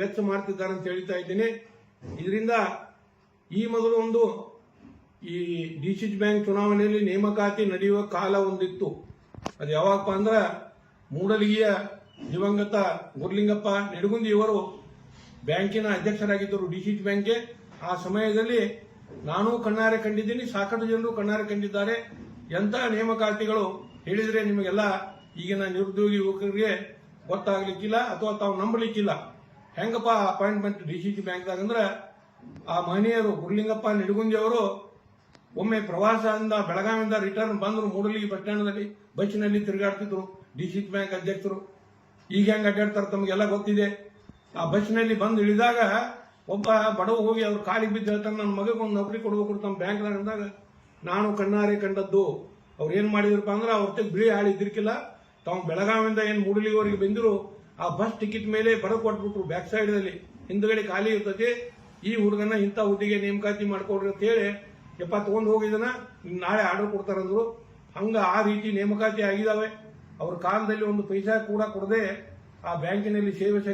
ವೆಚ್ಚ ಮಾಡ್ತಿದ್ದಾರೆ ಅಂತ ಹೇಳ್ತಾ ಇದ್ದೀನಿ. ಇದರಿಂದ ಈ ಮೊದಲು ಒಂದು ಈ ಡಿಸಿಜ್ ಬ್ಯಾಂಕ್ ಚುನಾವಣೆಯಲ್ಲಿ ನೇಮಕಾತಿ ನಡೆಯುವ ಕಾಲ ಒಂದಿತ್ತು. ಅದು ಯಾವಾಗಪ್ಪ ಅಂದ್ರೆ ಮೂಡಲಗಿಯ ದಿವಂಗತ ಗುರ್ಲಿಂಗಪ್ಪ ನೆಡುಗುಂದಿ ಇವರು ಬ್ಯಾಂಕಿನ ಅಧ್ಯಕ್ಷರಾಗಿದ್ದರು ಡಿಸಿಜ್ ಬ್ಯಾಂಕ್ಗೆ ಆ ಸಮಯದಲ್ಲಿ ನಾನು ಕಣ್ಣಾರೆ ಕಂಡಿದ್ದೀನಿ, ಸಾಕಷ್ಟು ಜನರು ಕಣ್ಣಾರೆ ಕಂಡಿದ್ದಾರೆ. ಎಂತ ನೇಮಕಾತಿಗಳು ಹೇಳಿದ್ರೆ ನಿಮಗೆಲ್ಲ ಈಗಿನ ನಿರುದ್ಯೋಗಿ ಯುವಕರಿಗೆ ಗೊತ್ತಾಗ್ಲಿಕ್ಕಿಲ್ಲ ಅಥವಾ ತಾವು ನಂಬಲಿಕ್ಕಿಲ್ಲ. ಹೆಂಗಪ್ಪ ಅಪಾಯಿಂಟ್ಮೆಂಟ್ ಡಿ ಸಿ ಸಿ ಬ್ಯಾಂಕ್ದಾಗ ಅಂದ್ರೆ ಆ ಮಹನೀಯರು ಗುರುಲಿಂಗಪ್ಪ ನಿಡಗುಂದಿ ಅವರು ಒಮ್ಮೆ ಪ್ರವಾಸದಿಂದ ಬೆಳಗಾವಿಯಿಂದ ರಿಟರ್ನ್ ಬಂದ್ರು ಮೂಡಲಿ ಪಟ್ಟಣದಲ್ಲಿ ಬಸ್ಸಿನಲ್ಲಿ ತಿರುಗಾಡ್ತಿದ್ರು. ಡಿ ಸಿ ಬ್ಯಾಂಕ್ ಅಧ್ಯಕ್ಷರು. ಈಗ ಹೆಂಗ್ ಅಡ್ಡಾಡ್ತಾರೆ ತಮಗೆಲ್ಲ ಗೊತ್ತಿದೆ. ಆ ಬಸ್ಸಿನಲ್ಲಿ ಬಂದು ಇಳಿದಾಗ ಒಬ್ಬ ಬಡವ ಹೋಗಿ ಅವ್ರ ಕಾಲಿಗೆ ಬಿದ್ದು ಹೇಳ್ತಾನೆ, ನನ್ನ ಮಗಗೆ ಒಂದು ನೌಕರಿ ಕೊಡ್ಬೇಕು ತಮ್ಮ ಬ್ಯಾಂಕ್ದಾಗ ಅಂದಾಗ, ನಾನು ಕಣ್ಣಾರೆ ಕಂಡದ್ದು, ಅವ್ರು ಏನು ಮಾಡಿದ್ರಪ್ಪ ಅಂದ್ರೆ ಅವ್ರ ಬಿಳಿ ಹಾಳು ಇದ್ದಿರ್ಕಿಲ್ಲ. ತಾವು ಬೆಳಗಾವಿಯಿಂದ ಏನು ಮೂಡಲಿವರೆಗೆ ಬಂದಿರು ಆ ಬಸ್ ಟಿಕೆಟ್ ಮೇಲೆ ಬಡ ಕೊಟ್ಬಿಟ್ರು ಬ್ಯಾಕ್ ಸೈಡ್ ಅಲ್ಲಿ ಹಿಂದ್ಗಡೆ ಖಾಲಿ ಇರ್ತತಿ ಈ ಹುಡುಗನ ಇಂಥ ಹುದ್ದೆಗೆ ನೇಮಕಾತಿ ಮಾಡ್ಕೊಡ್ರಿ ಅಂತ ಹೇಳಿ, ಯಪ್ಪ, ತೊಗೊಂಡು ಹೋಗಿದನ ನಾಳೆ ಆರ್ಡರ್ ಕೊಡ್ತಾರಂದ್ರು ಹಂಗ ಆ ರೀತಿ ನೇಮಕಾತಿ ಆಗಿದಾವೆ. ಅವ್ರ ಕಾಲದಲ್ಲಿ ಒಂದು ಪೈಸಾ ಕೂಡ ಕೊಡದೆ ಆ ಬ್ಯಾಂಕಿನಲ್ಲಿ ಸೇವೆ